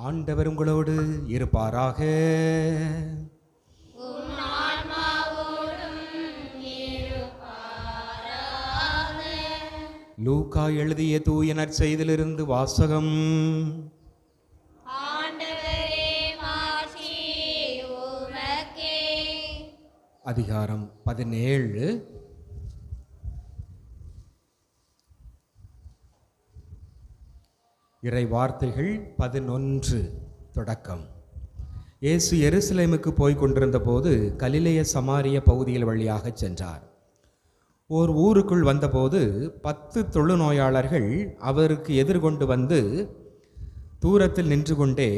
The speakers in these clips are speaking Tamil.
ஆண்டவர் உங்களோடு இருப்பாராக. லூகா எழுதிய தூய நற்செய்திலிருந்து வாசகம். அதிகாரம் பதினேழு. இறை வார்த்தைகள் பதினொன்று. தொடக்கம். இயேசு எருசலேமுக்கு போய் கொண்டிருந்த போது கலிலேய சமாரிய பகுதியில் வழியாக சென்றார். ஓர் ஊருக்குள் வந்தபோது பத்து தொழுநோயாளர்கள் அவருக்கு எதிர்கொண்டு வந்து தூரத்தில் நின்று கொண்டே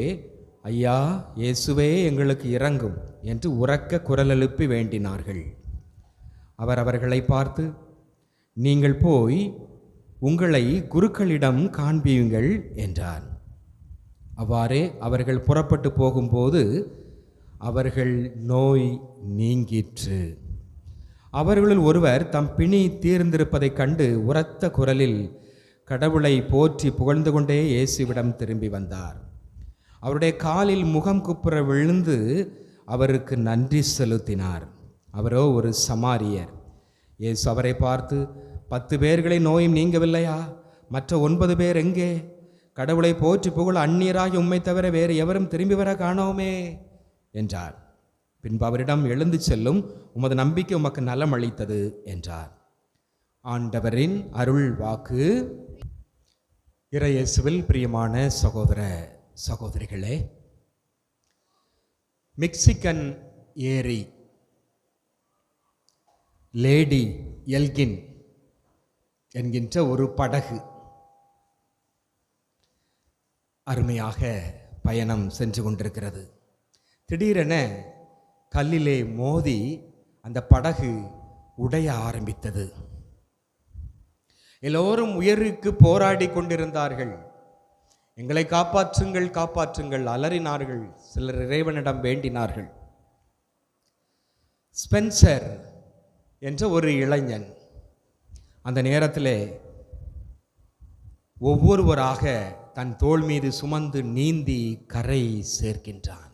ஐயா இயேசுவே எங்களுக்கு இறங்கும் என்று உறக்க குரல் எழுப்பி வேண்டினார்கள். அவர் அவர்களை பார்த்து நீங்கள் போய் உங்களை குருக்களிடம் காண்பியுங்கள் என்றார் அவ்வாறே அவர்கள் புறப்பட்டு போகும்போது அவர்கள் நோய் நீங்கிற்று. அவர்களுள் ஒருவர் தம் பிணி தீர்ந்திருப்பதைக் கண்டு உரத்த குரலில் கடவுளை போற்றி புகழ்ந்து கொண்டே இயேசுவிடம் திரும்பி வந்தார். அவருடைய காலில் முகம் குப்புற விழுந்து அவருக்கு நன்றி செலுத்தினார். அவரோ ஒரு சமாரியர். இயேசு அவரை பார்த்து பத்து பேர்களை நோயும் நீங்கவில்லையா? மற்ற ஒன்பது பேர் எங்கே? கடவுளை போற்றி புகழ் அந்நியராகி உம்மை தவிர வேறு எவரும் திரும்பி வர காணோமே என்றார். பின்பு அவரிடம் எழுந்து செல்லும் உமது நம்பிக்கை உமக்கு நலம் அளித்தது என்றார். ஆண்டவரின் அருள் வாக்கு. இறையேசுவில் பிரியமான சகோதர சகோதரிகளே மெக்சிகன் ஏரி லேடி எல்கின் என்கின்ற ஒரு படகு அருமையாக பயணம் சென்று கொண்டிருக்கிறது. திடீரென கல்லிலே மோதி அந்த படகு உடைய ஆரம்பித்தது. எல்லோரும் உயருக்கு போராடி கொண்டிருந்தார்கள். எங்களை காப்பாற்றுங்கள் காப்பாற்றுங்கள் அலறினார்கள். சிலர் இறைவனிடம் வேண்டினார்கள். ஸ்பென்சர் என்ற ஒரு இளைஞன் அந்த நேரத்தில் ஒவ்வொருவராக தன் தோள் மீது சுமந்து நீந்தி கரை சேர்க்கின்றான்.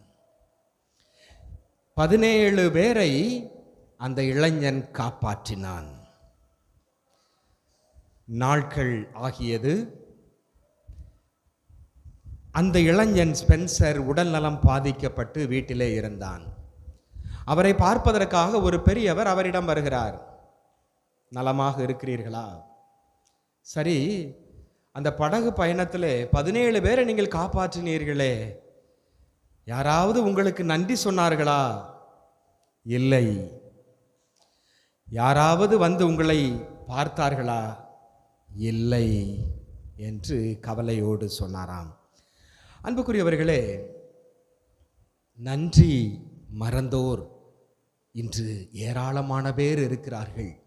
பதினேழு பேரை அந்த இளைஞன் காப்பாற்றினான். நாட்கள் ஆகியது. அந்த இளைஞன் ஸ்பென்சர் உடல்நலம் பாதிக்கப்பட்டு வீட்டிலே இருந்தான். அவரை பார்ப்பதற்காக ஒரு பெரியவர் அவரிடம் வருகிறார். நலமாக இருக்கிறீர்களா? சரி அந்த படகு பயணத்தில் பதினேழு பேரை நீங்கள் காப்பாற்றினீர்களே. யாராவது உங்களுக்கு நன்றி சொன்னார்களா? இல்லை. யாராவது வந்து உங்களை பார்த்தார்களா? இல்லை என்று கவலையோடு சொன்னாராம். அன்புக்குரியவர்களே நன்றி மறந்தோர். இன்று ஏராளமான பேர் இருக்கிறார்கள்.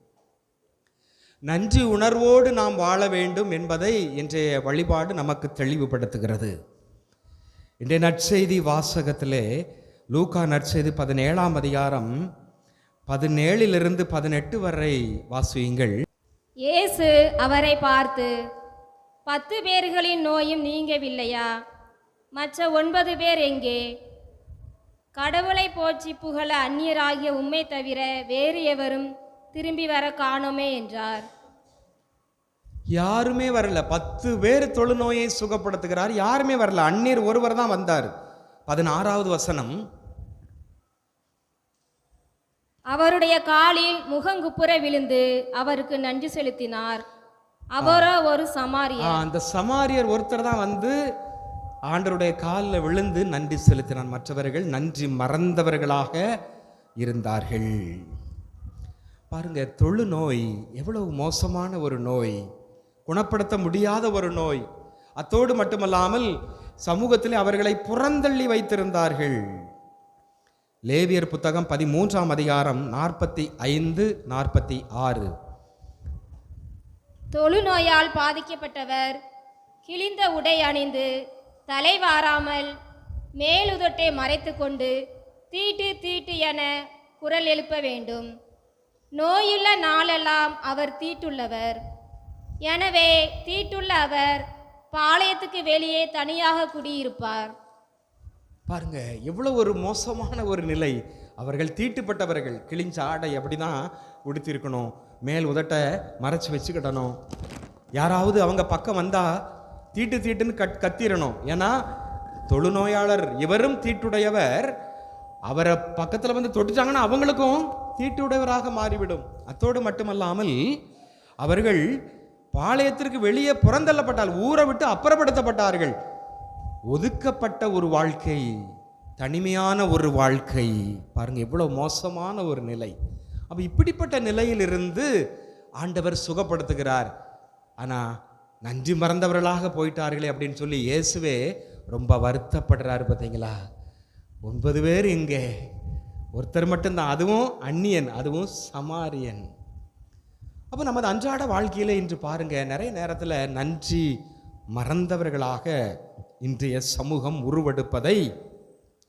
நன்றி உணர்வோடு நாம் வாழ வேண்டும் என்பதை இன்றைய வழிபாடு நமக்கு தெளிவுபடுத்துகிறது. இன்றைய நற்செய்தி வாசகத்திலே லூகா நற்செய்தி பதினேழாம் அதிகாரம் பதினேழிலிருந்து பதினெட்டு வரை வாசியுங்கள். இயேசு அவரை பார்த்து பத்து பேர்களின் நோயும் நீங்கவில்லையா? மற்ற ஒன்பது பேர் எங்கே? கடவுளை போற்றி புகழ அந்நியராகிய உண்மை தவிர வேறு எவரும் திரும்பி வர காணோமே என்றார். யாருமே வரல. பத்து பேர் தொழுநோயை சுகப்படுத்துகிறார். யாருமே வரல. அந்நீர் ஒருவர் தான் வந்தார். பதினாறாவது வசனம். அவருடைய காலில் முகங்குப்புற விழுந்து அவருக்கு நன்றி செலுத்தினார். அவரோ ஒரு சமாரியர். அந்த சமாரியர் ஒருத்தர் தான் வந்து ஆண்டருடைய காலில் விழுந்து நன்றி செலுத்தினார். மற்றவர்கள் நன்றி மறந்தவர்களாக இருந்தார்கள். பாருங்க தொழுநோய் எவ்வளவு மோசமான ஒரு நோய் குணப்படுத்த முடியாத ஒரு நோய். அத்தோடு மட்டுமல்லாமல் சமூகத்தில் அவர்களை புறந்தள்ளி வைத்திருந்தார்கள். லேவியர் புத்தகம் பதிமூன்றாம் அதிகாரம் நாற்பத்தி ஐந்து நாற்பத்தி ஆறு. தொழுநோயால் பாதிக்கப்பட்டவர் கிழிந்த உடை அணிந்து தலைவாராமல் மேலுதொட்டை மேலுதட்டை மறைத்து கொண்டு தீட்டு தீட்டு என குரல் எழுப்ப வேண்டும். நோயுள்ள நாளெல்லாம் அவர் தீட்டுள்ளவர். எனவே தீட்டுள்ள அவர் பாளையத்துக்கு வெளியே தனியாக குடியிருப்பார். பாருங்க எவ்வளோ ஒரு மோசமான ஒரு நிலை. அவர்கள் தீட்டுப்பட்டவர்கள். கிழிஞ்ச ஆடை அப்படி தான் உடுத்திருக்கணும். மேல் உதட்ட மறைச்சு வச்சுக்கிடணும். யாராவது அவங்க பக்கம் வந்தா தீட்டு தீட்டுன்னு கட் கத்திரணும். ஏன்னா தொழுநோயாளர் இவரும் தீட்டுடையவர். அவரை பக்கத்தில் வந்து தொட்டுச்சாங்கன்னா அவங்களுக்கும் தீட்டுடையவராக மாறிவிடும். அத்தோடு மட்டுமல்லாமல் அவர்கள் பாளையத்திற்கு வெளியே புறந்தள்ளப்பட்டால் ஊரை விட்டு அப்புறப்படுத்தப்பட்டார்கள். ஒதுக்கப்பட்ட ஒரு வாழ்க்கை தனிமையான ஒரு வாழ்க்கை. பாருங்க எவ்வளோ மோசமான ஒரு நிலை. அப்போ இப்படிப்பட்ட நிலையிலிருந்து ஆண்டவர் சுகப்படுத்துகிறார். ஆனால் நன்றி மறந்தவர்களாக போயிட்டார்களே அப்படின்னு சொல்லி இயேசுவே ரொம்ப வருத்தப்படுறாரு பார்த்தீங்களா? ஒன்பது பேர் எங்கே ஒருத்தர் மட்டும்தான். அதுவும் அந்நியன் அதுவும் சமாரியன். அப்போ நமது அன்றாட வாழ்க்கையில் இன்று பாருங்கள் நிறைய நேரத்தில் நன்றி மறந்தவர்களாக இன்றைய சமூகம் உருவெடுப்பதை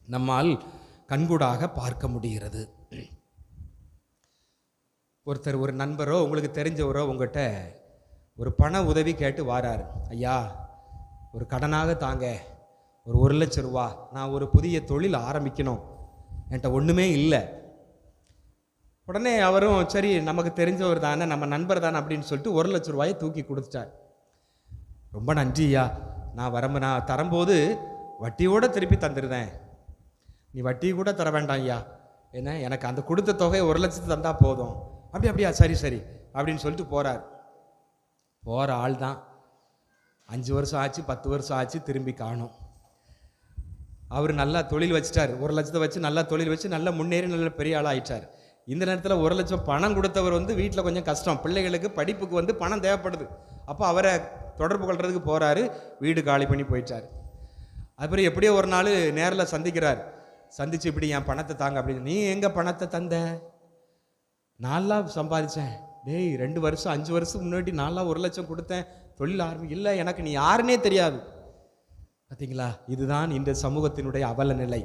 நம்மால் கண்கூடாக பார்க்க முடிகிறது. ஒருத்தர் ஒரு நண்பரோ உங்களுக்கு தெரிஞ்சவரோ உங்கள்கிட்ட ஒரு பண உதவி கேட்டு வாரார். ஐயா ஒரு கடனாக தாங்க. ஒரு ஒரு லட்சம் ரூபா. நான் ஒரு புதிய தொழில் ஆரம்பிக்கணும். என்கிட்ட ஒன்றுமே இல்லை. உடனே அவரும் சரி நமக்கு தெரிஞ்சவர் தானே நம்ம நண்பர் தானே அப்படின்னு சொல்லிட்டு ஒரு லட்ச ரூபாயை தூக்கி கொடுத்துட்டார். ரொம்ப நன்றியா நான் வரம்பு நான் தரும்போது வட்டியோட திருப்பி தந்துடுறேன் நீ வட்டி கூட தர வேண்டாம் ஐயா. என்ன எனக்கு அந்த கொடுத்த தொகை ஒரு லட்சத்து தந்தால் போதும். அப்படி அப்படியா? சரி சரி அப்படின்னு சொல்லிட்டு போகிறார் போகிற ஆள் தான். அஞ்சு வருஷம் ஆச்சு பத்து வருஷம் ஆச்சு திரும்பி காணும். அவர் நல்லா தொழில் வச்சிட்டார். ஒரு லட்சத்தை வச்சு நல்லா தொழில் வச்சு நல்லா முன்னேறி நல்ல பெரிய ஆளாக ஆயிட்டார். இந்த நேரத்தில் ஒரு லட்சம் பணம் கொடுத்தவர் வந்து வீட்டில் கொஞ்சம் கஷ்டம். பிள்ளைகளுக்கு படிப்புக்கு வந்து பணம் தேவைப்படுது. அப்போ அவரை தொடர்பு கொள்றதுக்கு போகிறாரு வீடு காலி பண்ணி போயிட்டார். அப்புறம் எப்படியோ ஒரு நாள் நேரில் சந்திக்கிறார். சந்திச்சு இப்படி என் பணத்தை தாங்க அப்படின்னு. நீ எங்கே பணத்தை தந்த? நான்லாம் சம்பாதிச்சேன். டேய் ரெண்டு வருஷம் அஞ்சு வருஷம் முன்னாடி நான்லாம் ஒரு லட்சம் கொடுத்தேன். தொழில் ஆரம்பி இல்லை எனக்கு நீ யாருன்னே தெரியாது. பார்த்தீங்களா இதுதான் இந்த சமூகத்தினுடைய அவல நிலை.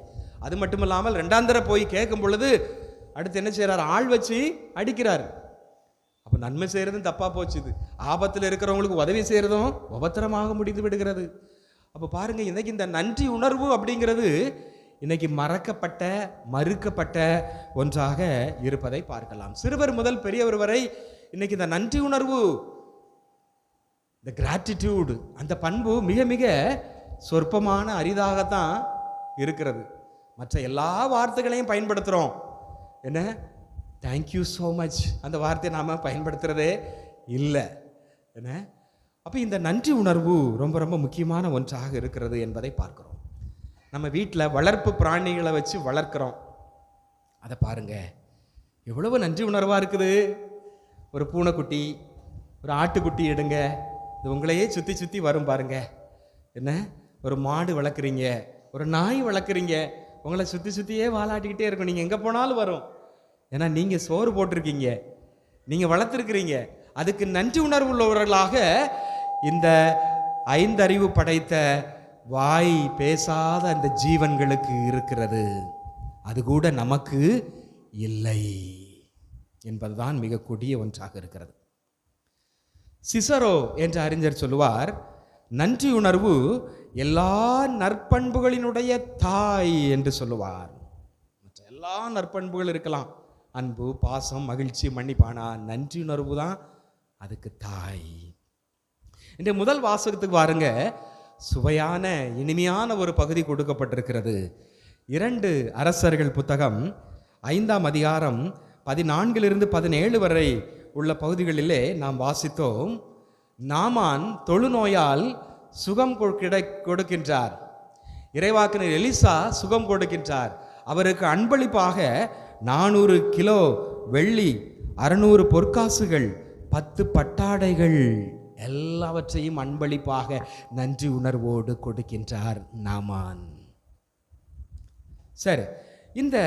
அது மட்டும் இல்லாமல் ரெண்டாந்தர போய் கேட்கும் பொழுது அடுத்து என்ன செய்கிறார் ஆள் வச்சு அடிக்கிறார். அப்போ நன்மை செய்கிறதும் தப்பாக போச்சு இது. ஆபத்தில் இருக்கிறவங்களுக்கு உதவி செய்கிறதும் உபத்திரமாக முடிந்து விடுகிறது. அப்போ பாருங்கள் இன்றைக்கி இந்த நன்றி உணர்வு அப்படிங்கிறது இன்னைக்கு மறக்கப்பட்ட மறுக்கப்பட்ட ஒன்றாக இருப்பதை பார்க்கலாம். சிறுவர் முதல் பெரியவர் வரை இன்னைக்கு இந்த நன்றி உணர்வு இந்த கிராட்டிடியூடு அந்த பண்பு மிக மிக சொற்பமான அரிதாகத்தான் இருக்கிறது. மற்ற எல்லா வார்த்தைகளையும் பயன்படுத்துகிறோம் என்ன? தேங்க்யூ ஸோ மச் அந்த வார்த்தையை நாம் பயன்படுத்துகிறதே இல்லை. என்ன? அப்போ இந்த நன்றி உணர்வு ரொம்ப ரொம்ப முக்கியமான ஒன்றாக இருக்கிறது என்பதை பார்க்குறோம். நம்ம வீட்டில் வளர்ப்பு பிராணிகளை வச்சு வளர்க்குறோம். அதை பாருங்கள் எவ்வளவு நன்றி உணர்வாக இருக்குது. ஒரு பூனைக்குட்டி ஒரு ஆட்டுக்குட்டி எடுங்க. இது உங்களையே சுற்றி சுற்றி வரும் பாருங்கள் என்ன? ஒரு மாடு வளர்க்குறீங்க ஒரு நாய் வளர்க்குறீங்க உங்களை சுற்றி சுற்றியே வாலாட்டிக்கிட்டே இருக்கும். நீங்கள் எங்கே போனாலும் வரும். ஏன்னா நீங்கள் சோறு போட்டிருக்கீங்க. நீங்கள் வளர்த்துருக்கிறீங்க. அதுக்கு நன்றி உணர்வு உள்ளவர்களாக இந்த ஐந்தறிவு படைத்த வாய் பேசாத அந்த ஜீவன்களுக்கு இருக்கிறது. அது கூட நமக்கு இல்லை என்பதுதான் மிக கொடிய ஒன்றாக இருக்கிறது. சிசரோ என்ற அறிஞர் சொல்லுவார் நன்றி உணர்வு எல்லா நற்பண்புகளினுடைய தாய் என்று சொல்லுவார். மற்ற எல்லா நற்பண்புகள் இருக்கலாம். அன்பு பாசம் மகிழ்ச்சி மன்னிப்பானா நன்றி உணர்வு தான் அதுக்கு தாய். இந்த முதல் வாசகத்துக்கு பாருங்க சுவையான இனிமையான ஒரு பகுதி கொடுக்கப்பட்டிருக்கிறது. இரண்டு அரசர்கள் புத்தகம் ஐந்தாம் அதிகாரம் பதினான்கிலிருந்து பதினேழு வரை உள்ள பகுதிகளிலே நாம் வாசித்தோம். நாமான் தொழுநோயால் சுகம் கிடை கொடுக்கின்றார். இறைவாக்கினர் எலிசா சுகம் கொடுக்கின்றார். அவருக்கு அன்பளிப்பாக நானூறு கிலோ வெள்ளி அறுநூறு பொற்காசுகள் பத்து பட்டாடைகள் எல்லாவற்றையும் அன்பளிப்பாக நன்றி உணர்வோடு கொடுக்கின்றார் நாமான். சரி இந்த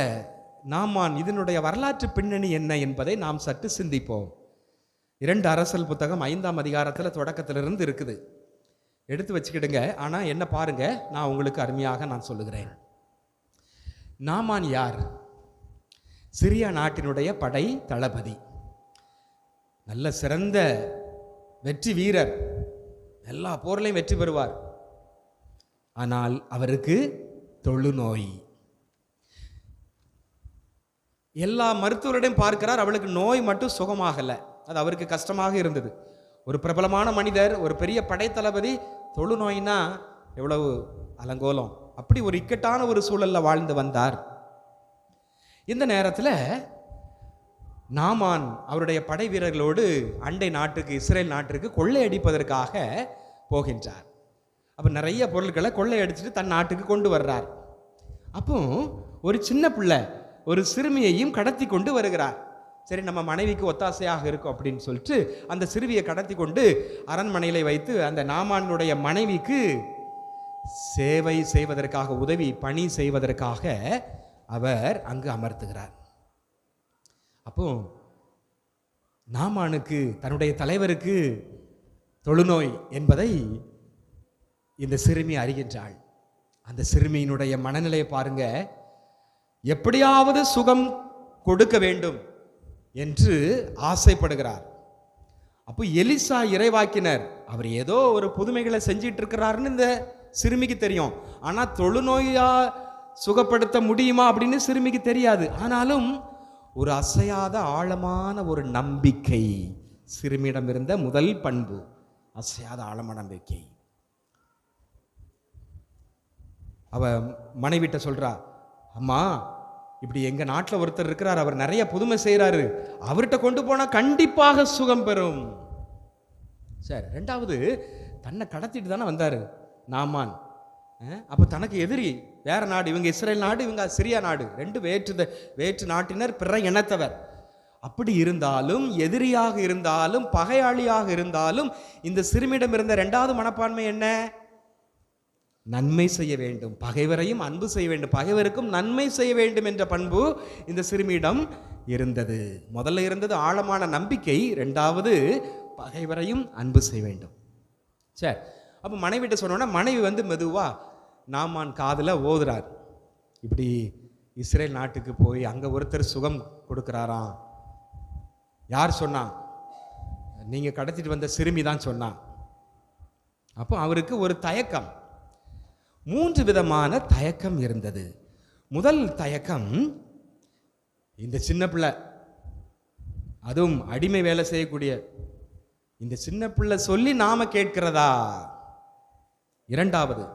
நாமான் இதனுடைய வரலாற்று பின்னணி என்ன என்பதை நாம் சற்று சிந்திப்போம். இரண்டு அரசல் புத்தகம் ஐந்தாம் அதிகாரத்தில் தொடக்கத்திலிருந்து இருக்குது. எடுத்து வச்சுக்கிடுங்க. ஆனால் என்ன பாருங்க. நான் உங்களுக்கு அருமையாக நான் சொல்லுகிறேன். நாமான் யார்? சிரியா நாட்டினுடைய படை தளபதி. நல்ல சிறந்த வெற்றி வீரர். எல்லா போர்லையும் வெற்றி பெறுவார். ஆனால் அவருக்கு தொழுநோய். எல்லா மருத்துவரிடையும் பார்க்கிறார். அவளுக்கு நோய் மட்டும் சுகமாகலை. அது அவருக்கு கஷ்டமாக இருந்தது. ஒரு பிரபலமான மனிதர் ஒரு பெரிய படைத்தளபதி தொழுநோயினா எவ்வளவு அலங்கோலம். அப்படி ஒரு இக்கட்டான ஒரு சூழலில் வாழ்ந்து வந்தார். இந்த நேரத்தில் நாமான் அவருடைய படை வீரர்களோடு அண்டை நாட்டுக்கு இஸ்ரேல் நாட்டிற்கு கொள்ளையடிப்பதற்காக போகின்றார். அப்போ நிறைய பொருட்களை கொள்ளையடிச்சிட்டு தன் நாட்டுக்கு கொண்டு வர்றார். அப்போ ஒரு சின்ன பிள்ளை ஒரு சிறுமியையும் கடத்தி கொண்டு வருகிறார். சரி நம்ம மனைவிக்கு ஒத்தாசையாக இருக்கும் அப்படின்னு சொல்லிட்டு அந்த சிறுவியை கடத்தி கொண்டு அரண்மனையில் வைத்து அந்த நாமானுடைய மனைவிக்கு சேவை செய்வதற்காக உதவி பணி செய்வதற்காக அவர் அங்கு அமர்த்துகிறார். அப்போ நாமானுக்கு தன்னுடைய தலைவருக்கு தொழுநோய் என்பதை இந்த சிறுமி அறிகின்றாள். அந்த சிறுமியினுடைய மனநிலையை பாருங்க. எப்படியாவது சுகம் கொடுக்க வேண்டும். என்று ஆசைப்படுகிறார். அப்போ எலிசா இறைவாக்கினர் அவர் ஏதோ ஒரு புதுமைகளை செஞ்சிட்டு இருக்கிறாருன்னு இந்த சிறுமிக்கு தெரியும். ஆனால் தொழுநோயா சுகப்படுத்த முடியுமா அப்படின்னு சிறுமிக்கு தெரியாது. ஆனாலும் ஒரு அசையாத ஆழமான ஒரு நம்பிக்கை சிறுமியிடம் இருந்த முதல் பண்பு அசையாத ஆழமான நம்பிக்கை. அவ மனைவிட்ட சொல்றா அம்மா இப்படி எங்கள் நாட்டில் ஒருத்தர் இருக்கிறார் அவர் நிறைய புதுமை செய்கிறாரு அவர்கிட்ட கொண்டு போனால் கண்டிப்பாக சுகம் பெறும். சரி ரெண்டாவது தன்னை கடத்திட்டு தானே வந்தார் நாமான். அப்போ தனக்கு எதிரி வேற நாடு இவங்க இஸ்ரேல் நாடு இவங்க சிரியா நாடு ரெண்டு வேற்று த- வேற்று நாட்டினர் பிற இனத்தவர். அப்படி இருந்தாலும் எதிரியாக இருந்தாலும் பகையாளியாக இருந்தாலும் இந்த சிறுமியிடம் இருந்த ரெண்டாவது மனப்பான்மை என்ன? நன்மை செய்ய வேண்டும். பகைவரையும் அன்பு செய்ய வேண்டும். பகைவருக்கும் நன்மை செய்ய வேண்டும் என்ற பண்பு இந்த சிறுமியிடம் இருந்தது. முதல்ல இருந்தது ஆழமான நம்பிக்கை. ரெண்டாவது பகைவரையும் அன்பு செய்ய வேண்டும். சரி அப்போ மனைவிட்ட சொன்னோன்னா மனைவி வந்து மெதுவாக நாமான் காதில் ஓதுறார். இப்படி இஸ்ரேல் நாட்டுக்கு போய் அங்கே ஒருத்தர் சுகம் கொடுக்குறாராம். யார் சொன்னா? நீங்கள் கடத்திட்டு வந்த சிறுமி தான் சொன்னான் அப்போ அவருக்கு ஒரு தயக்கம். மூன்று விதமான தயக்கம் இருந்தது. முதல் தயக்கம் இந்த சின்ன பிள்ளை அதுவும் அடிமை வேலை செய்யக்கூடிய இந்த சின்ன பிள்ளை சொல்லி நாம கேட்கிறதா? இரண்டாவது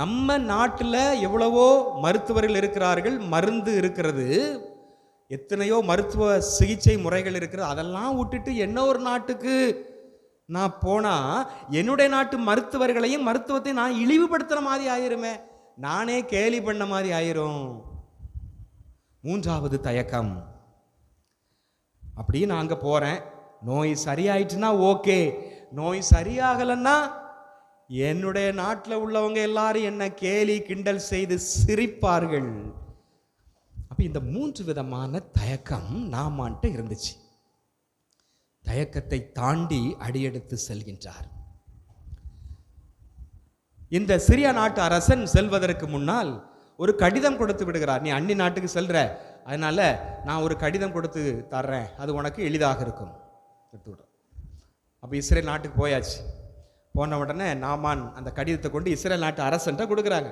நம்ம நாட்டில் எவ்வளவோ மருத்துவர்கள் இருக்கிறார்கள் மருந்து இருக்கிறது எத்தனையோ மருத்துவ சிகிச்சை முறைகள் இருக்கிறது அதெல்லாம் விட்டுட்டு என்ன ஒரு நாட்டுக்கு நான் போனால் என்னுடைய நாட்டு மருத்துவர்களையும் மருத்துவத்தை நான் இழிவுபடுத்துகிற மாதிரி ஆயிருமே. நானே கேலி பண்ண மாதிரி ஆயிரும். மூன்றாவது தயக்கம். அப்படி நான் அங்கே போகிறேன் நோய் சரியாயிடுச்சுன்னா ஓகே. நோய் சரியாகலைன்னா என்னுடைய நாட்டில் உள்ளவங்க எல்லாரும் என்ன கேலி கிண்டல் செய்து சிரிப்பார்கள். அப்போ இந்த மூன்று விதமான தயக்கம் நாமான்ட்டு இருந்துச்சு. தயக்கத்தை தாண்டி அடியெடுத்து செல்கின்றார். இந்த சிரியா நாட்டு அரசன் செல்வதற்கு முன்னால் ஒரு கடிதம் கொடுத்து விடுகிறார். நீ அன்னி நாட்டுக்கு செல்ற. அதனால நான் ஒரு கடிதம் கொடுத்து தர்றேன். அது உனக்கு எளிதாக இருக்கும். எடுத்து விடுறேன் அப்போ இஸ்ரேல் நாட்டுக்கு போயாச்சு. போன உடனே நாமான் அந்த கடிதத்தை கொண்டு இஸ்ரேல் நாட்டு அரசன்ட்ட கொடுக்குறாங்க.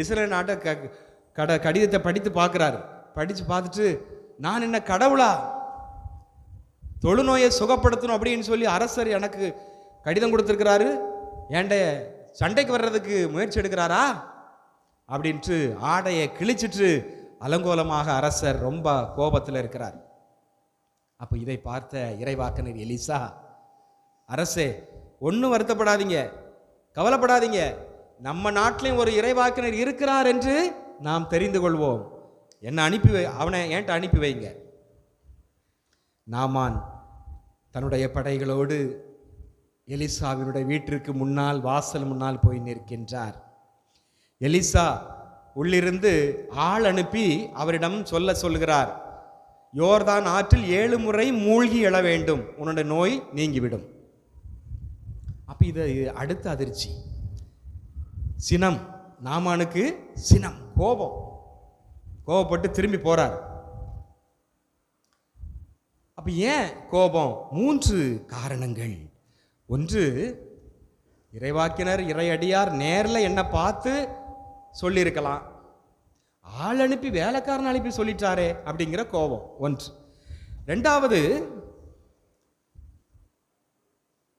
இஸ்ரேல் நாட்டை க கட கடிதத்தை படித்து பார்க்குறாரு. படித்து பார்த்துட்டு நான் என்ன கடவுளா? தொழுநோயை சுகப்படுத்தணும் அப்படின்னு சொல்லி அரசர் எனக்கு கடிதம் கொடுத்துருக்கிறாரு. ஏண்ட சண்டைக்கு வர்றதுக்கு முயற்சி எடுக்கிறாரா? அப்படின்ட்டு ஆடையை கிழிச்சிட்டு அலங்கோலமாக அரசர் ரொம்ப கோபத்தில் இருக்கிறார். அப்போ இதை பார்த்த இறைவாக்கனர் எலிசா அரசே ஒன்றும் வருத்தப்படாதீங்க. கவலைப்படாதீங்க. நம்ம நாட்டிலையும் ஒரு இறைவாக்கினர் இருக்கிறார் என்று நாம் தெரிந்து கொள்வோம். என்னை அனுப்பி வை அவனை ஏன்ட்ட அனுப்பி வைங்க. நாமான் தன்னுடைய படைகளோடு எலிசாவினுடைய வீட்டிற்கு முன்னால் வாசல் முன்னால் போய் நிற்கின்றார். எலிசா உள்ளிருந்து ஆள் அனுப்பி அவரிடம் சொல்ல சொல்கிறார் யோர்தான் ஆற்றில் ஏழு முறை மூழ்கி எழ வேண்டும். உன்னுடைய நோய் நீங்கிவிடும். அப்போ இது அடுத்த அதிர்ச்சி. சினம். நாமானுக்கு சினம் கோபம். கோபப்பட்டு திரும்பி போகிறார் அப்போ ஏன் கோபம்? மூன்று காரணங்கள். ஒன்று இறைவாக்கினர் இறையடியார் நேரில் என்னை பார்த்து சொல்லியிருக்கலாம். ஆள் அனுப்பி வேலைக்காரன் அனுப்பி சொல்லிட்டாரே அப்படிங்கிற கோபம். ஒன்று. ரெண்டாவது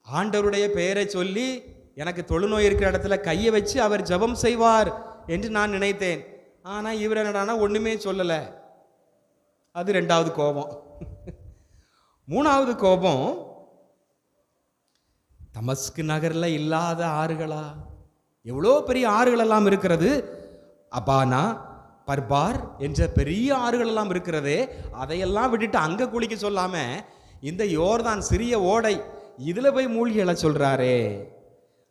ஆண்டவருடைய பெயரை சொல்லி எனக்கு தொழுநோய் இருக்கிற இடத்துல கையை வச்சு அவர் ஜெபம் செய்வார் என்று நான் நினைத்தேன். ஆனால் இவர் என்னடானா ஒன்றுமே சொல்லலை. அது ரெண்டாவது கோபம். மூணாவது கோபம் தமஸ்கு நகரில் இல்லாத ஆறுகளா? எவ்வளோ பெரிய ஆறுகளெல்லாம் இருக்கிறது? அபானா பர்பார் என்ற பெரிய ஆறுகளெல்லாம் இருக்கிறது இருக்கிறதே அதையெல்லாம் விட்டுட்டு அங்கே குளிக்க சொல்லாமல் இந்த யோர்தான் சிறிய ஓடை இதில் போய் மூழ்கி எழ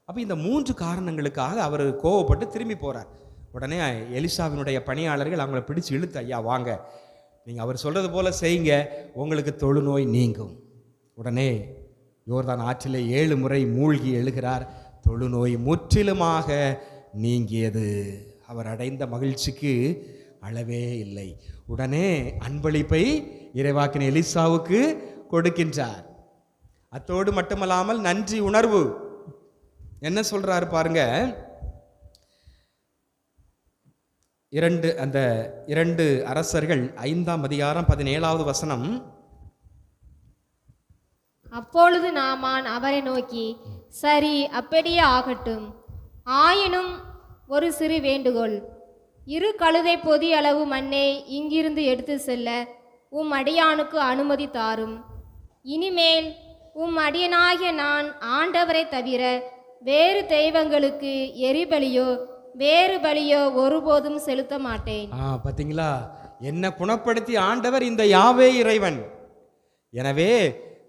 அப்போ இந்த மூன்று காரணங்களுக்காக அவர் கோவப்பட்டு திரும்பி போகிறார் உடனே எலிசாவினுடைய பணியாளர்கள் அவங்கள பிடிச்சு இழுத்து ஐயா வாங்க. நீங்கள் அவர் சொல்கிறது போல் செய்யுங்க. உங்களுக்கு தொழுநோய் நீங்கும். உடனே யோர்தான் ஆற்றில் ஏழு முறை மூழ்கி எழுகிறார். தொழுநோய் முற்றிலுமாக நீங்கியது. அவர் அடைந்த மகிழ்ச்சிக்கு அளவே இல்லை. உடனே அன்பளிப்பை இறைவாக்கின எலிசாவுக்கு கொடுக்கின்றார். அத்தோடு மட்டுமல்லாமல் நன்றி உணர்வு. என்ன சொல்கிறாரு பாருங்கள் இரண்டு அந்த இரண்டு அரசர்கள் ஐந்தாம் அதிகாரம் பதினேழாவது வசனம். அப்பொழுது நாமான் அவரை நோக்கி சரி அப்படியே ஆகட்டும். ஆயினும் ஒரு சிறு வேண்டுகோள். இரு கழுதை பொதி அளவு மண்ணை இங்கிருந்து எடுத்து செல்ல உம் அடியானுக்கு அனுமதி தாரும். இனிமேல் உம் அடியனாகிய நான் ஆண்டவரை தவிர வேறு தெய்வங்களுக்கு எரிபலியோ வேறு பலியோ ஒருபோதும் செலுத்த மாட்டேன். ஆ பார்த்தீங்களா என்னை குணப்படுத்தி ஆண்டவர் இந்த யாவே இறைவன். எனவே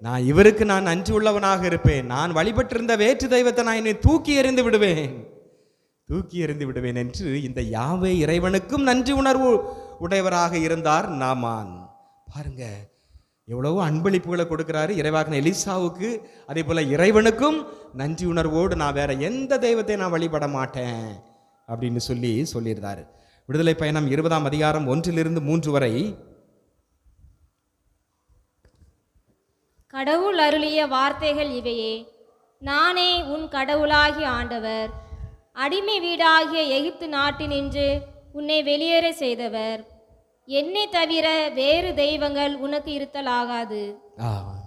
நான் இவருக்கு நான் நன்றி உள்ளவனாக இருப்பேன். நான் வழிபட்டிருந்த வேற்று தெய்வத்தை நான் என்னை தூக்கி எறிந்து விடுவேன். தூக்கி எறிந்து விடுவேன் என்று இந்த யாவே இறைவனுக்கும் நன்றி உணர்வு உடையவராக இருந்தார் நாமான். பாருங்க எவ்வளவோ அன்பளிப்புகளை கொடுக்கிறாரு இறைவாகன எலிசாவுக்கு. அதே போல இறைவனுக்கும் நன்றி உணர்வோடு நான் வேற எந்த தெய்வத்தை நான் வழிபட மாட்டேன். அப்படின்னு சொல்லி சொல்லியிருந்தாரு. விடுதலை பயணம் இருபதாம் அதிகாரம் ஒன்றிலிருந்து மூன்று வரை கடவுள் அருளிய வார்த்தைகள் இவையே. நானே உன் கடவுளாகிய ஆண்டவர். அடிமை வீடாகிய எகிப்து நாட்டினின்று உன்னை வெளியேற செய்தவர். என்னை தவிர வேறு தெய்வங்கள் உனக்கு இருத்தலாகாது. ஆ.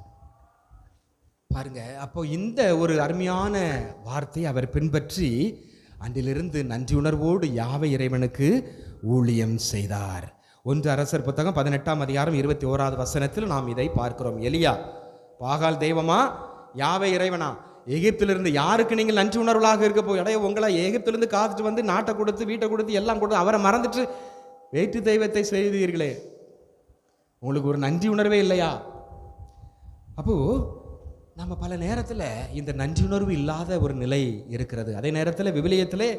பாருங்க அப்போ இந்த ஒரு அருமையான வார்த்தையை அவர் பின்பற்றி அன்றிலிருந்து நன்றி உணர்வோடு யாவை இறைவனுக்கு ஊழியம் செய்தார்? ஒன்று அரசர் புத்தகம் பதினெட்டாம் அதிகாரம் இருபத்தி ஓராவது வசனத்தில் நாம் இதை பார்க்கிறோம். எலியா பாகால் தெய்வமா? யாவை இறைவனா? எகிப்திலிருந்து யாருக்கு நீங்கள் நன்றி உணர்வுகளாக இருக்க போய் இடைய உங்களை எகிப்திலிருந்து காத்துட்டு வந்து நாட்டை கொடுத்து வீட்டை கொடுத்து எல்லாம் கொடுத்து அவரை மறந்துட்டு வேற்று தெய்வத்தை செய்தீர்களே. உங்களுக்கு ஒரு நன்றி உணர்வே இல்லையா? அப்போது நம்ம பல நேரத்தில் இந்த நன்றி உணர்வு இல்லாத ஒரு நிலை இருக்கிறது. அதே நேரத்தில் விவிலியத்திலே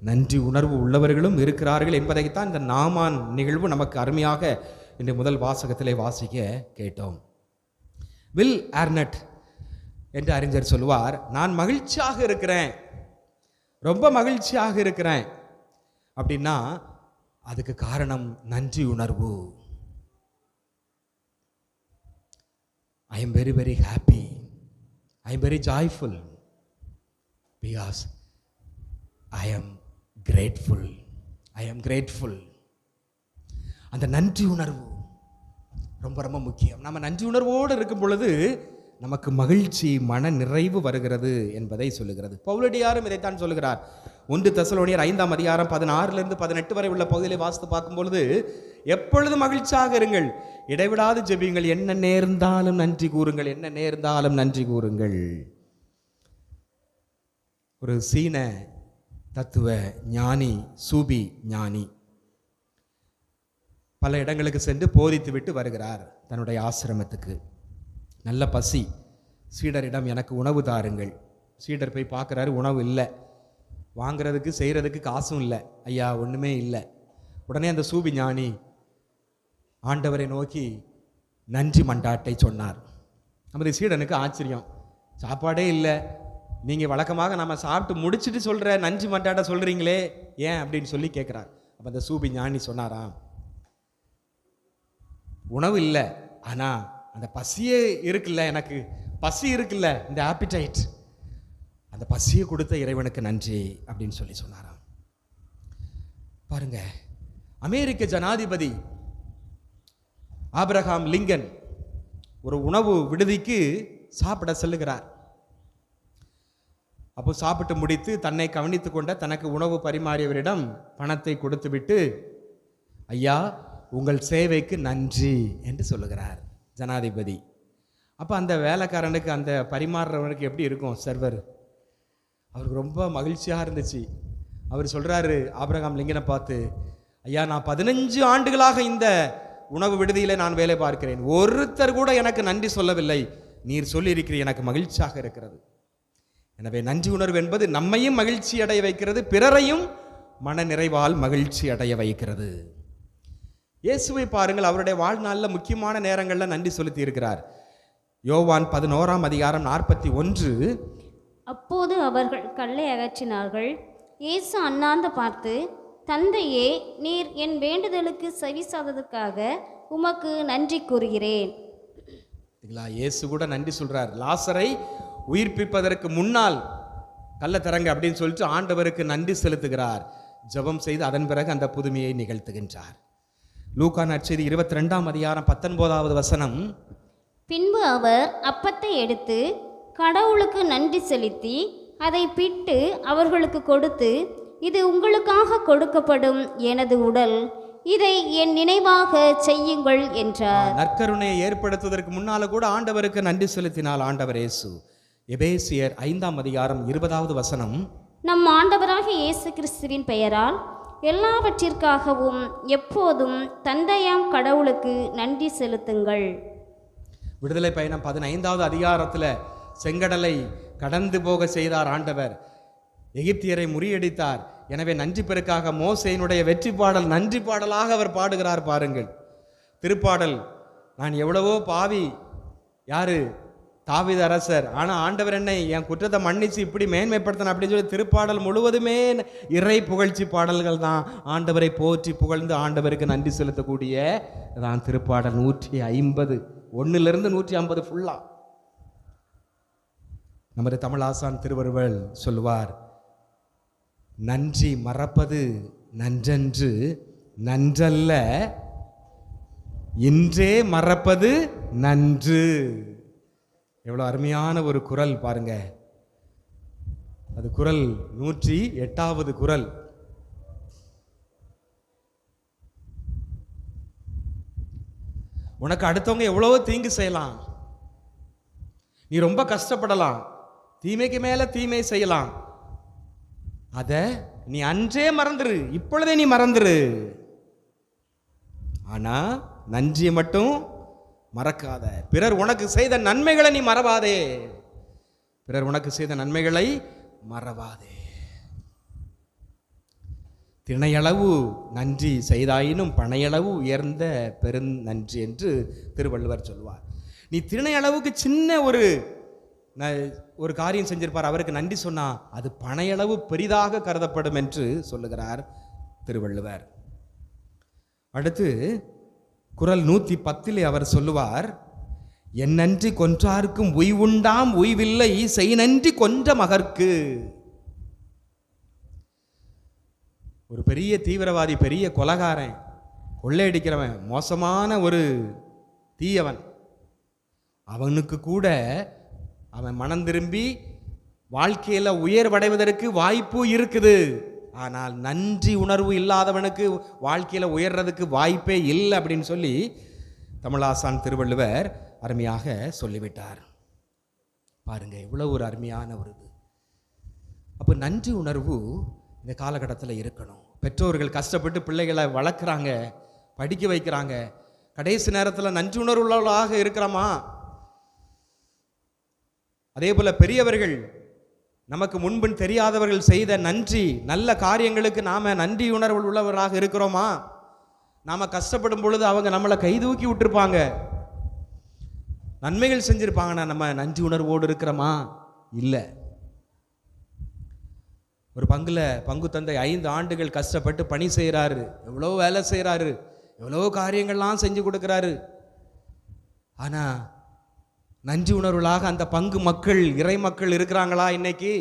நன்றி உணர்வு உள்ளவர்களும் இருக்கிறார்கள் என்பதைத்தான் இந்த நாமான் நிகழ்வு நமக்கு அருமையாக இன்று முதல் வாசகத்திலே வாசிக்க கேட்டோம். வில் ஆர்னட் என்று அறிஞர் சொல்லுவார் நான் மகிழ்ச்சியாக இருக்கிறேன். ரொம்ப மகிழ்ச்சியாக இருக்கிறேன். அப்படின்னா அதுக்கு காரணம் நன்றி உணர்வு. I am very very happy. I am very joyful because I am grateful I am grateful அந்த நன்றி உணர்வு ரொம்ப ரொம்ப முக்கியம் நம்ம நன்றி உணர்வோடு இருக்கும் பொழுது நமக்கு மகிழ்ச்சி மன நிறைவு வருகிறது என்பதை சொல்லுகிறது. பவுலடியாரும் இதைத்தான் சொல்லுகிறார். ஒன்று தசலோனியர் ஐந்தாம் அதிகாரம் பதினாறுலேருந்து பதினெட்டு வரை உள்ள பகுதியில் வாசித்து பார்க்கும்பொழுது எப்பொழுது எப்பொழுதும் மகிழ்ச்சியாக இருங்கள்? இடைவிடாது ஜெபியுங்கள். என்ன நேர்ந்தாலும் நன்றி கூறுங்கள். என்ன நேர்ந்தாலும் நன்றி கூறுங்கள். ஒரு சீன தத்துவ ஞானி சூபி ஞானி பல இடங்களுக்கு சென்று போதித்து விட்டு வருகிறார் தன்னுடைய ஆசிரமத்துக்கு. நல்ல பசி. சீடரிடம் எனக்கு உணவு தாருங்கள். சீடர் போய் பார்க்குறாரு உணவு இல்லை. வாங்குறதுக்கு செய்கிறதுக்கு காசும் இல்லை. ஐயா ஒன்றுமே இல்லை. உடனே அந்த சூபி ஞானி ஆண்டவரை நோக்கி நன்றி மண்டாட்டை சொன்னார். நமது சீடனுக்கு ஆச்சரியம். சாப்பாடே இல்லை. நீங்கள் வழக்கமாக நம்ம சாப்பிட்டு முடிச்சுட்டு சொல்கிற நஞ்சு மண்டாட்ட சொல்கிறீங்களே ஏன் அப்படின்னு சொல்லி கேட்குறார். அப்போ அந்த சூபி ஞானி சொன்னாராம் உணவு இல்லை. ஆனால் அந்த பசியே இருக்குல்ல எனக்கு. பசி இருக்குல்ல இந்த ஆப்பிடைட் அந்த பசியை கொடுத்த இறைவனுக்கு நன்றி அப்படின்னு சொல்லி சொன்னாராம். பாருங்க அமெரிக்க ஜனாதிபதி ஆப்ரஹாம் லிங்கன் ஒரு உணவு விடுதிக்கு சாப்பிட செல்லுகிறார். அப்போ சாப்பிட்டு முடித்து தன்னை கவனித்து கொண்ட தனக்கு உணவு பரிமாறியவரிடம் பணத்தை கொடுத்துவிட்டு ஐயா உங்கள் சேவைக்கு நன்றி என்று சொல்லுகிறார். ஜனாதிபதி. அப்போ அந்த வேலைக்காரனுக்கு அந்த பரிமாறுறவனுக்கு எப்படி இருக்கும் சர்வர் அவருக்கு ரொம்ப மகிழ்ச்சியாக இருந்துச்சு. அவர் சொல்கிறாரு ஆபிரகாம் லிங்கனை பார்த்து ஐயா நான் பதினஞ்சு ஆண்டுகளாக இந்த உணவு விடுதியில் நான் வேலை பார்க்கிறேன். ஒருத்தர் கூட எனக்கு நன்றி சொல்லவில்லை. நீர் சொல்லியிருக்கிறீர் எனக்கு மகிழ்ச்சியாக இருக்கிறது. எனவே நன்றி உணர்வு என்பது நம்மையும் மகிழ்ச்சி அடைய வைக்கிறது பிறரையும் மன நிறைவால் மகிழ்ச்சி அடைய வைக்கிறது. இயேசுவை பாருங்கள் அவருடைய வாழ்நாளில் முக்கியமான நேரங்களில் நன்றி செலுத்தி இருக்கிறார் யோவான் பதினோராம் அதிகாரம் நாற்பத்தி ஒன்று. அப்போது அவர்கள் கல்லை அகற்றினார்கள். இயேசு அண்ணாந்து பார்த்து தந்தையே நீர் என் வேண்டுதலுக்கு செவிசாததுக்காக உமக்கு நன்றி கூறுகிறேன். இயேசு கூட நன்றி சொல்றார். லாசரை உயிர்ப்பிப்பதற்கு முன்னால் கள்ள திறங்க அப்படின்னு சொல்லிட்டு ஆண்டவருக்கு நன்றி செலுத்துகிறார். ஜெபம் செய்து அதன் பிறகு அந்த புதுமையை நிகழ்த்துகின்றார். லூக்கா நற்செய்தி இருபத்தி ரெண்டாம் அதிகாரம் பத்தொன்பதாவது வசனம். பின்பு அவர் அப்பத்தை எடுத்து கடவுளுக்கு நன்றி செலுத்தி அதை பிட்டு அவர்களுக்கு கொடுத்து இது உங்களுக்காக கொடுக்கப்படும் எனது உடல் இதை என் நினைவாக செய்யுங்கள் என்றார். நற்கருணையை ஏற்படுத்துவதற்கு முன்னால கூட ஆண்டவருக்கு நன்றி செலுத்தினால் ஆண்டவர் இயேசு. எபேசியர் ஐந்தாம் அதிகாரம் இருபதாவது வசனம். நம் ஆண்டவராக இயேசு கிறிஸ்துவின் பெயரால் எல்லாவற்றிற்காகவும் எப்போதும் தந்தையாம் கடவுளுக்கு நன்றி செலுத்துங்கள். விடுதலை பயணம் பதினைந்தாவது அதிகாரத்தில் செங்கடலை கடந்து போக செய்தார் ஆண்டவர். எகிப்தியரை முறியடித்தார். எனவே நன்றி பெருக்காக மோசையினுடைய வெற்றி பாடல் நன்றி பாடலாக அவர் பாடுகிறார் பாருங்கள். திருப்பாடல் நான் எவ்வளவோ பாவி யாரு? தாவித அரசர் ஆனால் ஆண்டவர் என்னை என் குற்றத்தை மன்னிச்சு இப்படி மேன்மைப்படுத்தின அப்படின்னு சொல்லி திருப்பாடல் முழுவதுமே இறை புகழ்ச்சி பாடல்கள் தான். ஆண்டவரை போற்றி புகழ்ந்து ஆண்டவருக்கு நன்றி செலுத்தக்கூடிய தான் திருப்பாடல் நூற்றி ஐம்பது. ஒன்றிலிருந்து நூற்றி ஐம்பது ஃபுல்லாக நமது தமிழாசான் திருவருவல் சொல்லுவார் நன்றி மறப்பது நன்றன்று நன்றல்ல இன்றே மறப்பது நன்று. எவ்வளோ அருமையான ஒரு குரல் பாருங்க. அது குரல் நூற்றி எட்டாவது குரல். உனக்கு அடுத்தவங்க எவ்வளவோ தீங்கு செய்யலாம். நீ ரொம்ப கஷ்டப்படலாம். தீமைக்கு மேல தீமை செய்யலாம். அத நீ அன்றே மறந்துரு. இப்பொழுதே நீ மறந்துரு. ஆனா நன்றியை மட்டும் மறக்காத. பிறர் உனக்கு செய்த நன்மைகளை நீ மறவாதே. பிறர் உனக்கு செய்த நன்மைகளை மறவாதே. திணையளவு நன்றி செய்தாயினும் பனையளவு உயர்ந்த பெருந் நன்றி என்று திருவள்ளுவர் சொல்வார். நீ திணையளவுக்கு சின்ன ஒரு ந- ஒரு காரியம் செஞ்சிருப்பார் அவருக்கு நன்றி சொன்னா அது பனையளவு பெரிதாக கருதப்படும் என்று சொல்லுகிறார் திருவள்ளுவர். அடுத்து குரல் நூற்றி பத்திலே அவர் சொல்லுவார் என் நன்றி கொன்றார்க்கும் உய்வுண்டாம் உய்வில்லை செய் நன்றி கொன்ற மகர்க்கு ஒரு பெரிய தீவிரவாதி பெரிய கொலகாரன் கொள்ளையடிக்கிறவன் மோசமான ஒரு தீயவன். அவனுக்கு கூட அவன் மனம் திரும்பி வாழ்க்கையில் உயர்வடைவதற்கு வாய்ப்பு இருக்குது. ஆனால் நன்றி உணர்வு இல்லாதவனுக்கு வாழ்க்கையில் உயர்றதுக்கு வாய்ப்பே இல்லை அப்படின்னு சொல்லி தமிழாசான் திருவள்ளுவர் அருமையாக சொல்லிவிட்டார். பாருங்க இவ்வளவு ஒரு அருமையான ஒரு இது. அப்போ நன்றி உணர்வு இந்த காலகட்டத்தில் இருக்கணும். பெற்றோர்கள் கஷ்டப்பட்டு பிள்ளைகளை வளர்க்குறாங்க படிக்க வைக்கிறாங்க. கடைசி நேரத்தில் நன்றி உணர்வுள்ளவர்களாக இருக்கிறோமா? அதே போல் பெரியவர்கள் நமக்கு முன்பின் தெரியாதவர்கள் செய்த நன்றி நல்ல காரியங்களுக்கு நாம் நன்றி உணர்வு உள்ளவராக இருக்கிறோமா? நாம் கஷ்டப்படும் பொழுது அவங்க நம்மளை கைதூக்கி விட்டுருப்பாங்க. நன்மைகள் செஞ்சுருப்பாங்கண்ணா நம்ம நன்றி உணர்வோடு இருக்கிறோமா? இல்லை. ஒரு பங்குல பங்கு தந்தை ஐந்து ஆண்டுகள் கஷ்டப்பட்டு பணி செய்கிறாரு எவ்வளோ வேலை செய்கிறாரு எவ்வளோ காரியங்கள்லாம் செஞ்சு கொடுக்குறாரு. ஆனால் நன்றி உணர்வுகளாக அந்த பங்கு மக்கள் இறை மக்கள் இருக்கிறாங்களா இன்னைக்கு?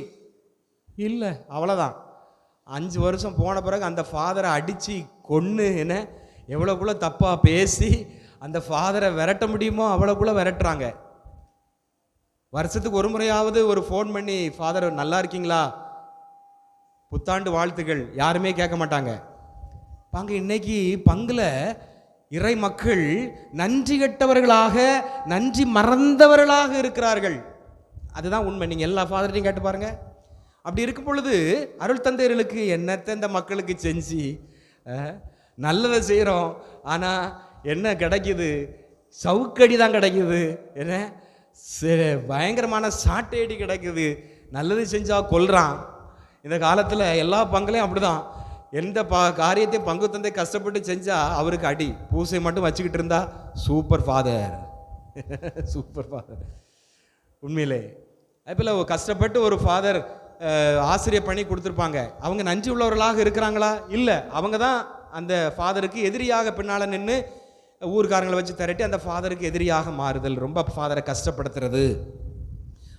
இல்லை அவ்வளோதான் அஞ்சு வருஷம் போன பிறகு அந்த ஃபாதரை அடித்து கொன்று என்ன எவ்வளோக்குள்ள தப்பாக பேசி அந்த ஃபாதரை விரட்ட முடியுமோ அவ்வளோக்குள்ள விரட்டுறாங்க. வருஷத்துக்கு ஒரு முறையாவது ஒரு ஃபோன் பண்ணி ஃபாதர் நல்லா இருக்கீங்களா? புத்தாண்டு வாழ்த்துக்கள். யாருமே கேட்க மாட்டாங்க. பாங்க இன்னைக்கு பங்கில் இறை மக்கள் நன்றி கெட்டவர்களாக நன்றி மறந்தவர்களாக இருக்கிறார்கள். அதுதான் உண்மை. நீங்கள் எல்லா ஃபாதர்ட்டையும் கேட்டு பாருங்கள் அப்படி இருக்கும் பொழுது அருள் தந்தையர்களுக்கு என்னத்தை இந்த மக்களுக்கு செஞ்சு நல்லதை செய்கிறோம் ஆனால் என்ன கிடைக்குது? சவுக்கடி தான் கிடைக்குது. என்ன? சரி, பயங்கரமான சாட்டையடி கிடைக்குது. நல்லது செஞ்சால் கொல்றான். இந்த காலத்தில் எல்லா பங்குலையும் அப்படிதான். எந்த பா காரியத்தையும் பங்கு தந்தை கஷ்டப்பட்டு செஞ்சால் அவருக்கு அடி. பூசை மட்டும் வச்சுக்கிட்டு இருந்தா சூப்பர் ஃபாதர் சூப்பர் ஃபாதர் உண்மையிலே. அதுபோல் கஷ்டப்பட்டு ஒரு ஃபாதர் ஆசிரியர் பண்ணி கொடுத்துருப்பாங்க. அவங்க நஞ்சு உள்ளவர்களாக இருக்கிறாங்களா? இல்லை. அவங்க தான் அந்த ஃபாதருக்கு எதிரியாக பின்னால் நின்று ஊர்காரங்களை வச்சு திரட்டி அந்த ஃபாதருக்கு எதிரியாக மாறுதல். ரொம்ப ஃபாதரை கஷ்டப்படுத்துறது.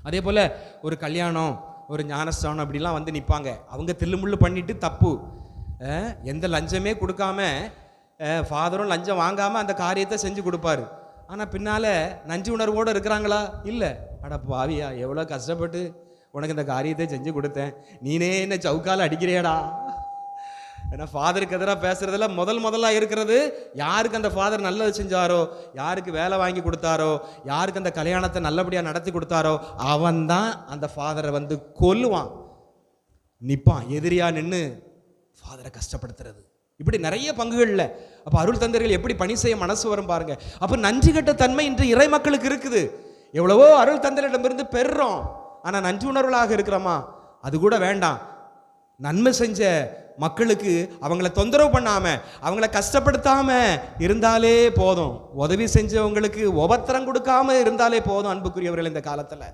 அதே போல் ஒரு கல்யாணம் ஒரு ஞானஸ்தானம் அப்படிலாம் வந்து நிற்பாங்க அவங்க தில்லுமுள்ளு பண்ணிட்டு தப்பு. எந்த லஞ்சமே கொடுக்காம ஃபாதரும் லஞ்சம் வாங்காமல் அந்த காரியத்தை செஞ்சு கொடுப்பாரு. ஆனால் பின்னால் நஞ்சு உணர்வோடு இருக்கிறாங்களா? இல்லை. அட பாவியா எவ்வளோ கஷ்டப்பட்டு உனக்கு இந்த காரியத்தை செஞ்சு கொடுத்தேன். நீனே என்ன சவுக்கால் அடிக்கிறியடா? ஏன்னா ஃபாதருக்கு எதிராக பேசுகிறதுல முதல் முதலாக இருக்கிறது யாருக்கு அந்த ஃபாதர் நல்லது செஞ்சாரோ யாருக்கு வேலை வாங்கி கொடுத்தாரோ யாருக்கு அந்த கல்யாணத்தை நல்லபடியாக நடத்தி கொடுத்தாரோ அவன் தான் அந்த ஃபாதரை வந்து கொல்லுவான். நிற்பான் எதிரியாக நின்று ஃபாதரை கஷ்டப்படுத்துறது. இப்படி நிறைய பங்குகளில். அப்போ அருள் தந்தர்கள் எப்படி பணி செய்ய மனசு வரும் பாருங்க. அப்போ நன்றி கெட்ட தன்மை இன்று இறை மக்களுக்கு இருக்குது. எவ்வளவோ அருள் தந்தரிடமிருந்து பெறுறோம். ஆனால் நன்றி உணர்வுகளாக இருக்கிறோமா? அது கூட வேண்டாம். நன்மை செஞ்ச மக்களுக்கு அவங்கள தொந்தரவு பண்ணாமல் அவங்கள கஷ்டப்படுத்தாமல் இருந்தாலே போதும். உதவி செஞ்சவங்களுக்கு உபத்திரம் கொடுக்காம இருந்தாலே போதும் அன்புக்குரியவர்கள் இந்த காலத்தில்.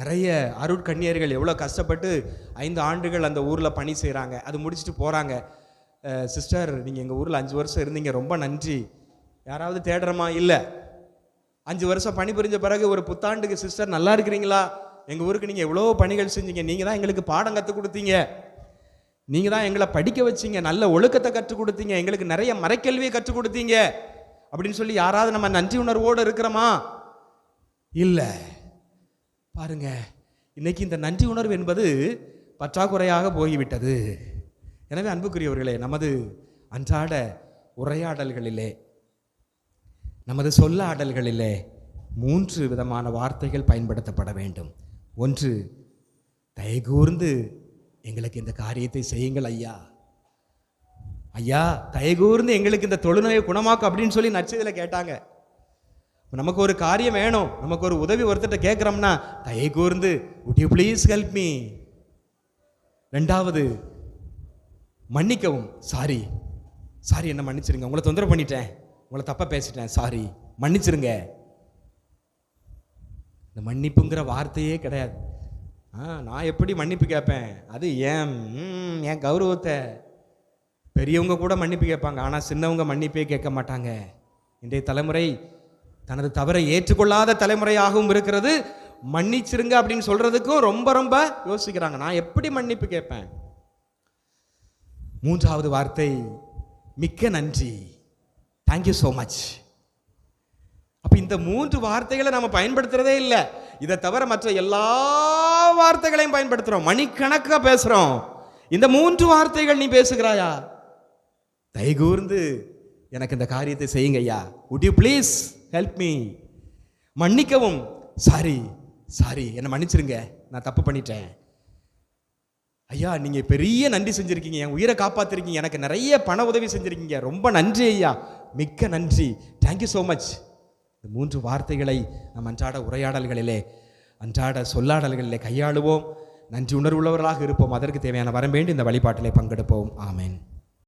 நிறைய அருட்கண்ணியர்கள் எவ்வளோ கஷ்டப்பட்டு ஐந்து ஆண்டுகள் அந்த ஊரில் பணி செய்கிறாங்க. அது முடிச்சுட்டு போகிறாங்க. சிஸ்டர் நீங்கள் எங்கள் ஊரில் அஞ்சு வருஷம் இருந்தீங்க. ரொம்ப நன்றி. யாராவது தேடுறமா? இல்லை. அஞ்சு வருஷம் பணி புரிஞ்ச பிறகு ஒரு புத்தாண்டுக்கு சிஸ்டர் நல்லா இருக்கிறீங்களா? எங்கள் ஊருக்கு நீங்கள் எவ்வளோ பணிகள் செஞ்சீங்க? நீங்கள் தான் எங்களுக்கு பாடம் கற்றுக் கொடுத்தீங்க. நீங்கள் தான் எங்களை படிக்க வச்சீங்க. நல்ல ஒழுக்கத்தை கற்றுக் கொடுத்தீங்க. எங்களுக்கு நிறைய மறைக்கல்வியை கற்றுக் கொடுத்தீங்க. அப்படின்னு சொல்லி யாராவது நம்ம நன்றி உணர்வோடு இருக்கிறோமா? இல்லை. பாருங்க இன்னைக்கு இந்த நன்றி உணர்வு என்பது பற்றாக்குறையாக போய்விட்டது எனவே அன்புக்குரியவர்களே நமது அன்றாட உரையாடல்களிலே நமது சொல்லாடல்களிலே மூன்று விதமான வார்த்தைகள் பயன்படுத்தப்பட வேண்டும். ஒன்று தயகூர்ந்து எங்களுக்கு இந்த காரியத்தை செய்யுங்கள் ஐயா. ஐயா தயகூர்ந்து எங்களுக்கு இந்த தொழுநோயை குணமாக்கும் அப்படின்னு சொல்லி நச்சதில் கேட்டாங்க. நமக்கு ஒரு காரியம் வேணும். நமக்கு ஒரு உதவி ஒருத்தர்கிட்ட கேட்குறோம்னா தயை கூர்ந்து would you please help me ரெண்டாவது மன்னிக்கவும். சாரி சாரி என்ன மன்னிச்சிருங்க. உங்களை தொந்தரவு பண்ணிட்டேன். உங்களை தப்பாக பேசிட்டேன். சாரி மன்னிச்சிருங்க. இந்த மன்னிப்புங்கிற வார்த்தையே கிடையாது. ஆ நான் எப்படி மன்னிப்பு கேட்பேன்? அது ஏன் என் கௌரவத்தை. பெரியவங்க கூட மன்னிப்பு கேட்பாங்க. ஆனால் சின்னவங்க மன்னிப்பே கேட்க மாட்டாங்க. இன்றைய தலைமுறை தனது தவறை ஏற்றுக்கொள்ளாத தலைமுறையாகவும் இருக்கிறது. மன்னிச்சிருங்க அப்படின்னு சொல்றதுக்கும் ரொம்ப ரொம்ப யோசிக்கிறாங்க. நான் எப்படி மன்னிப்பு கேட்பேன்? மூன்றாவது வார்த்தை மிக்க நன்றி. தேங்க்யூ ஸோ மச் அப்போ இந்த மூன்று வார்த்தைகளை நம்ம பயன்படுத்துறதே இல்லை. இதை தவிர மற்ற எல்லா வார்த்தைகளையும் பயன்படுத்துகிறோம் மணிக்கணக்காக பேசுகிறோம் இந்த மூன்று வார்த்தைகள் நீ பேசுகிறாயா? தைகூர்ந்து எனக்கு இந்த காரியத்தை செய்யுங்க ஐயா would you please help me மன்னிக்கவும். சாரி சாரி என்னை மன்னிச்சிருங்க. நான் தப்பு பண்ணிட்டேன். ஐயா நீங்கள் பெரிய நன்றி செஞ்சுருக்கீங்க. என் உயிரை காப்பாற்றிருக்கீங்க எனக்கு நிறைய பண உதவி செஞ்சுருக்கீங்க. ரொம்ப நன்றி ஐயா. மிக்க நன்றி. தேங்க்யூ ஸோ மச் இந்த மூன்று வார்த்தைகளை நம் அன்றாட உரையாடல்களிலே அன்றாட சொல்லாடல்களிலே கையாளுவோம். நன்றி உணர்வுள்ளவர்களாக இருப்போம். அதற்கு தேவையான வரம்பேண்டி இந்த வழிபாட்டிலே பங்கெடுப்போம். ஆமேன்